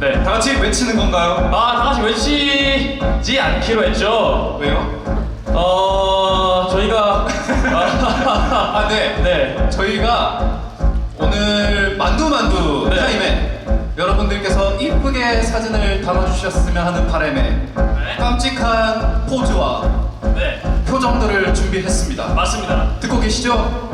네. 다 같이 외치는 건가요? 아, 다 같이 외치지 않기로 했죠. 왜요? 어, 저희가 아, 네. 네. 저희가 오늘 만두만두 네. 타임에 여러분들께서 이쁘게 사진을 담아주셨으면 하는 바람에 네. 깜찍한 포즈와 네. 표정들을 준비했습니다. 맞습니다. 듣고 계시죠?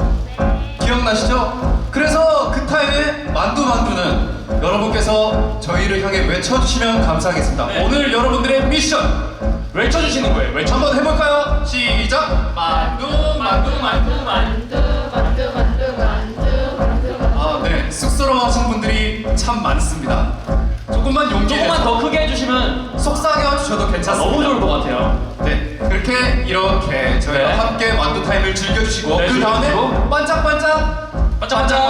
기억나시죠? 그래서 그 타임에 만두만두는 여러분께서 저희를 향해 외쳐주시면 감사하겠습니다. 네. 오늘 여러분들의 미션 외쳐 주시는 거예요. 외쳐. 한번 해볼까요? 시작! 만두 만두 만두 만두. 만두 만두 만두 만두 만두 아, 네. 쑥스러워하신 분들이 참 많습니다. 조금만 용기 조금만 내서 더 크게 해 주시면 속삭여 주셔도 괜찮습니다. 너무 좋을 것 같아요. 네. 그렇게 이렇게 저희와 네. 함께 만두 타임을 즐겨주시고 네, 그 다음에 즐겨주시고. 반짝반짝 반짝반짝.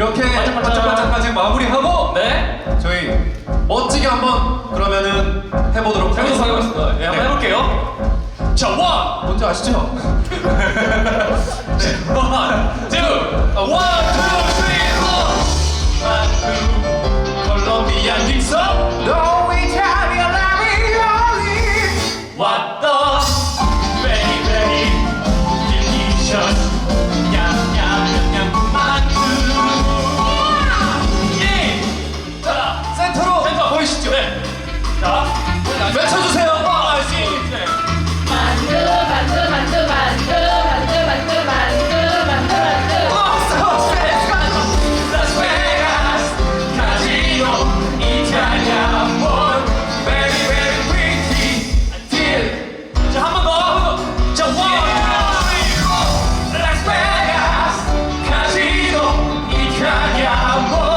이렇게 반짝반짝. 반짝반짝까지 마무리하고 네. 저희 멋지게 한번 그러면은 해보도록 해보도록 하겠습니다. 네, 한번 해볼게요. 자, 원, 뭔지 아시죠? 네. 원, 투, 아, 원, 투, 네. 자 외쳐주세요. 와, 씨. 네. 만두 만두 만두 만두 만두 만두 만두 만두 만두 라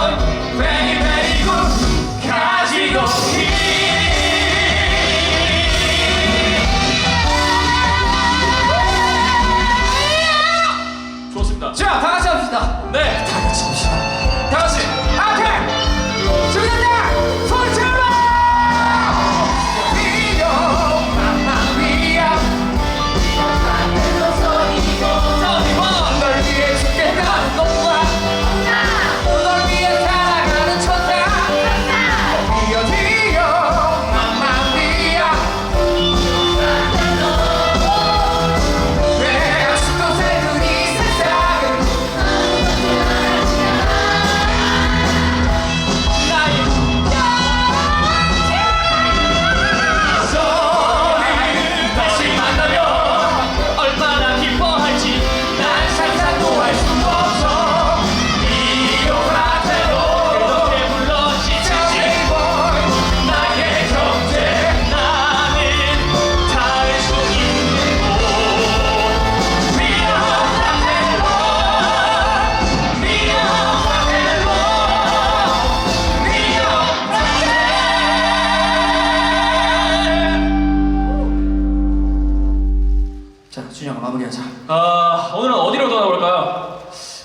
마무리하자. 아 오늘은 어디로 떠나볼까요?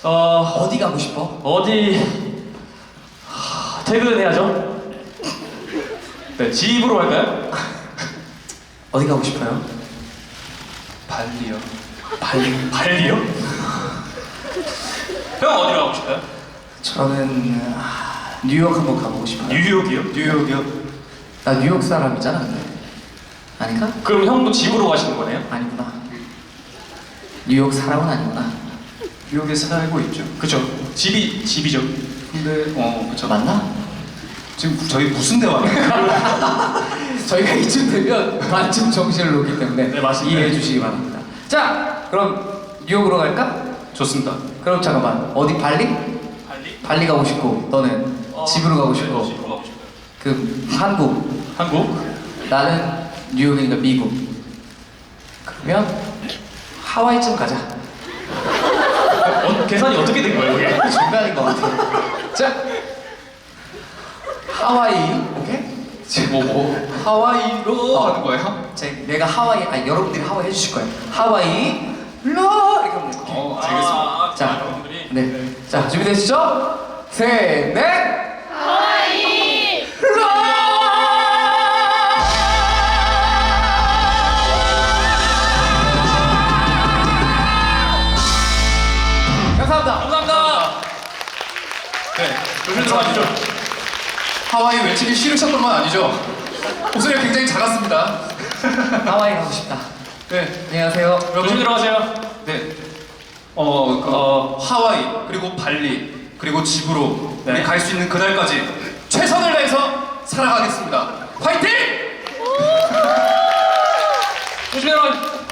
어 어디 가고 싶어? 어디 하, 퇴근해야죠. 네 집으로 갈까요? 어디 가고 싶어요? 발리요. 발리 발리요? 형 어디로 가고 싶어요? 저는 아, 뉴욕 한번 가보고 싶어요. 뉴욕이요? 뉴욕이요. 나 뉴욕 사람이잖아, 근데. 아닌가? 그럼 형도 집으로 가시는 거네요? 아니구나. 뉴욕 사람은 아니구나. 뉴욕에 살고 있죠. 그쵸 집이 집이죠. 근데 어, 저 맞나? 지금 저희 무슨 대화예요? 저희가 이쯤 되면 반쯤 정신을 놓기 때문에 네, 맞습니다. 이해해 주시기 바랍니다. 자, 그럼 뉴욕으로 갈까? 좋습니다. 그럼 잠깐만 어디 발리? 발리? 발리 가고 싶고 너는 어, 집으로 가고 네, 싶고 집으로 가고 싶어요. 그 한국 한국? 나는 뉴욕이니까 미국 그러면 하와이쯤 가자 어, 계산이 어떻게 된 거예요, 이게? 중간인 것 같아 자 하와이 오케이? 뭐, 뭐, 하와이로 어. 하는 거예요? 제, 내가 하와이 아니 여러분들이 하와이 해주실 거예요 하와이 로 이렇게 하면 돼 어, 아, 알겠습니다. 아, 자, 여러분들이 네. 자, 준비되시죠? 셋, 넷! 감사합니다. 감사합니다. 네. 조심 들어가시죠. 하와이 외치기 싫으셨던 건 아니죠? 목소리가 굉장히 작았습니다. 하와이 가고 싶다. 네. 안녕하세요. 조심 들어가세요. 네. 어, 그, 어. 하와이, 그리고 발리, 그리고 집으로 네. 우리 갈 수 있는 그날까지 최선을 다해서 살아가겠습니다. 화이팅! 조심 들어가세요.